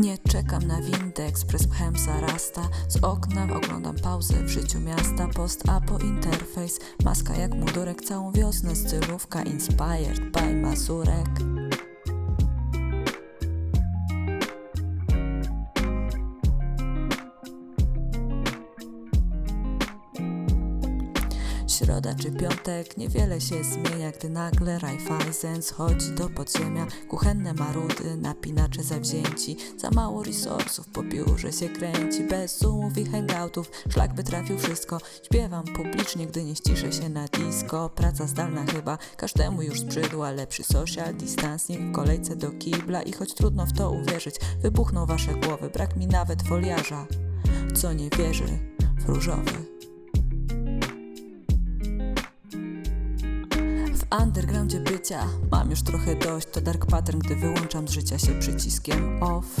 Nie czekam na windę, ekspres pchem zarasta. Z okna oglądam pauzę w życiu miasta. Post apo interfejs, maska jak mundurek. Całą wiosnę stylówka inspired by Mazurek Środa czy piątek, niewiele się zmienia, gdy nagle Raiffeisen schodzi do podziemia. Kuchenne marudy, napinacze zawzięci, za mało resursów, po biurze się kręci. Bez zoomów i hangoutów, szlak by trafił wszystko. Śpiewam publicznie, gdy nie ściszę się na disco. Praca zdalna chyba, każdemu już zbrzydła, lepszy social distancing w kolejce do kibla. I choć trudno w to uwierzyć, wybuchną wasze głowy, brak mi nawet foliarza. Co nie wierzy w różowy. W undergroundzie bycia. Mam już trochę dość To dark pattern, gdy wyłączam z życia się przyciskiem off